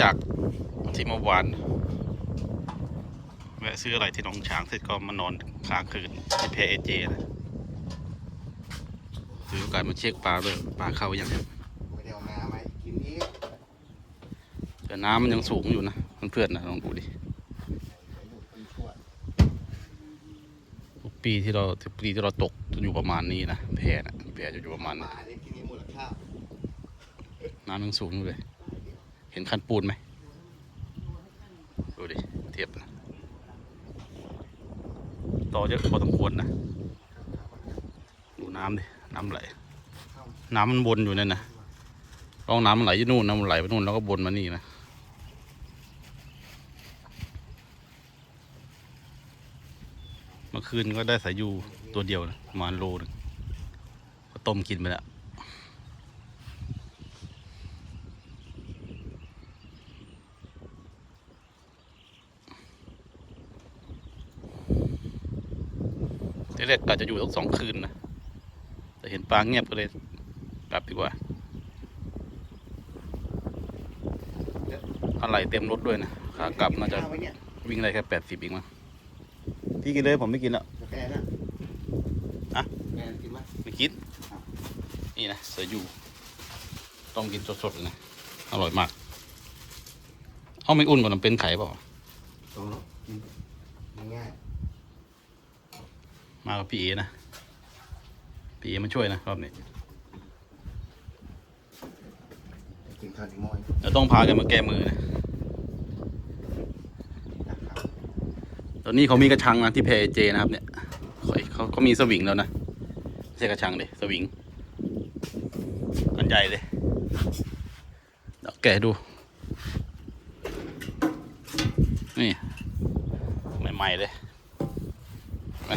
จากที่เมื่อวานแวะซื้ออะไรที่หนองฉางเสร็จก็มานอนค้างคืนที่เพเอเจนะถือโอกาสมาเช็คปลาด้วยปลาเข้ายังไม่ได้เอาน้ำไหมกินนี้แต่น้ำมันยังสูงอยู่นะเพื่อนๆนะลองดูดิเป็นขวดทุกปีที่เราทุกปีที่เราตกจะอยู่ประมาณนี้นะแพนะแพจะอยู่ประมาณหนี้มาเนี่ยกินนี้หมดแล้วข้าวน้ำยังสูงอยู่เลย เห็นคันปูนไหมดูดิ เทียบนะต่อเยอะพอสมควรนะ ดูน้ำดิ น้ำไหล น้ำมันวนอยู่นั่นนะลองน้ำมันไหลที่นู่นน้ำมันไหลไปนู่นแล้วก็วนมานี่นะเมื่อคืนก็ได้สายยูตัวเดียวนะประมาณโลหนึงก็ต้มกินไปแล้ว แรกกะจะอยู่สักสองคืนนะแต่เห็นปลาเงียบก็เลยกลับดีกว่า อะไรเต็มรถด้วยนะขากลับน่าจะข้าวไว้เนี่ยวิ่งได้แค่แปดสิบเองมั้งพี่กินเลยผมไม่กินแล้วกาแฟน่ะอะแฟนกินไหมไม่กิน นี่นะเสือยูต้องกินสดๆเลยนะอร่อยมากเอาไม่อุ่นกว่าน้ำเป็นไข่เปล่าตรงเนาะกินง่าย มากับพี่เอนะ พี่เอมาช่วยนะรอบนี้ๆกินข้าวในหม้อเราต้องพากันมาแก้มือนะนะครับตอนนี้เขามีกระชังนะที่เพเจนะครับเนี่ยเขาเขาเขามีสวิงแล้วนะไม่ใช่กระชังเลยสวิงกันใหญ่เลยเดี๋ยวแกะดู นี่ ใหม่ ๆ เลยไป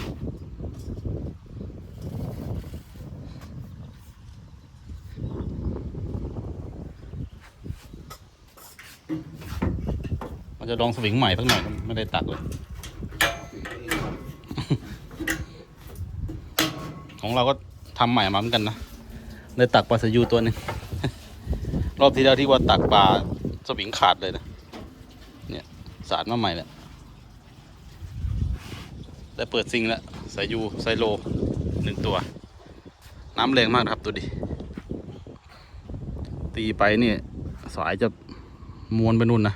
จะลองสวิงใหม่สักหน่อยไม่ได้ตักเลย ของเราก็ทำใหม่มาเหมือนกันนะเลยตักปลาสยูตัวหนึ่งรอบที่แล้วที่ว่าตักปลาสวิงขาดเลยนะเนี่ยสารมาใหม่แหละได้เปิดซิงแล้วสายยูไซโลหนึ่งตัว น้ำแรงมากครับตัวดิตีไปนี่สายจะมวนไปนู่นนะ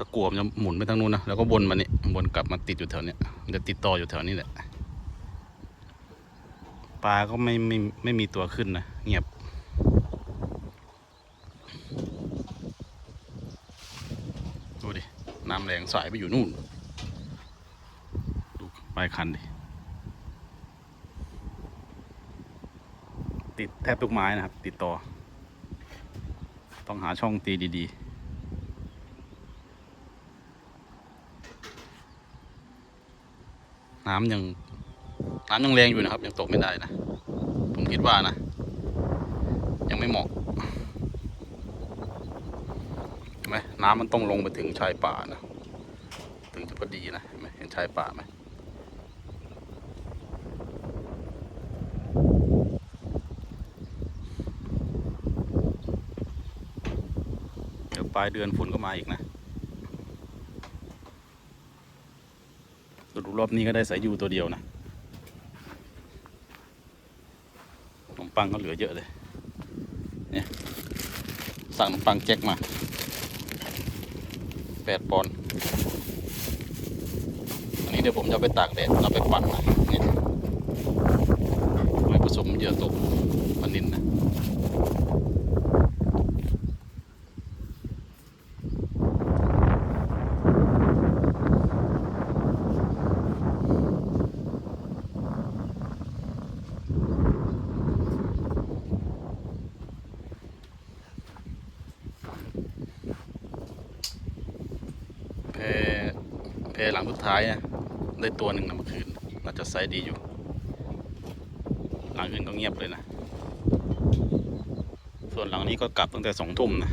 ตะกั่วมันจะหมุนไปทางนู้นนะแล้วก็วนมานี่วนกลับมาติดอยู่แถวเนี้ยมันจะติดต่ออยู่แถวนี้แหละปลาก็ไม่ไม่ไม่มีตัวขึ้นนะเงียบดูดิน้ำแรงสายไปอยู่นู่นดูปลายคันดิติดแทบทุกไม้นะครับ ติดต่อ ต้องหาช่องตีดี ๆ น้ำยังน้ำยังแรงอยู่นะครับ ยังตกไม่ได้นะ ผมคิดว่านะ ยังไม่เหมาะเห็นไหมน้ำมันต้องลงไปถึงชายป่านะ ถึงจะพอดีนะเห็นไหมเห็นชายป่าไหมเดี๋ยวปลายเดือนฝนก็มาอีกนะ สรุปรอบนี้ก็ได้สายยูตัวเดียวนะขนมปังก็เหลือเยอะเลย เนี่ย สั่งขนมปังแจ็คมาแปดปอนด์อันนี้เดี๋ยวผมจะไปตากแดดแล้วไปปั่นนะเนี่ยไว้ผสมเหยื่อตกปลานินนะ แพแพหลังสุดท้ายนะได้ตัวหนึ่งนะเมื่อคืนน่าจะไซส์ดีอยู่ หลังอื่นก็เงียบเลยนะ ส่วนหลังนี้ก็กลับตั้งแต่สองทุ่มนะ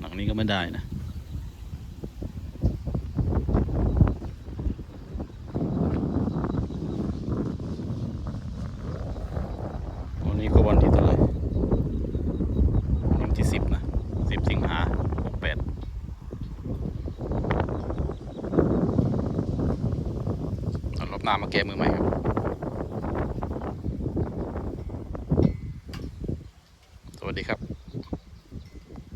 หลังนี้ก็ไม่ได้นะวันนี้ก็วันที่เท่าไหร่วันที่สิบนะสิบสิงหาหกแปดเอารอบ หน้ามาแก้มือใหม่ครับสวัสดีครับ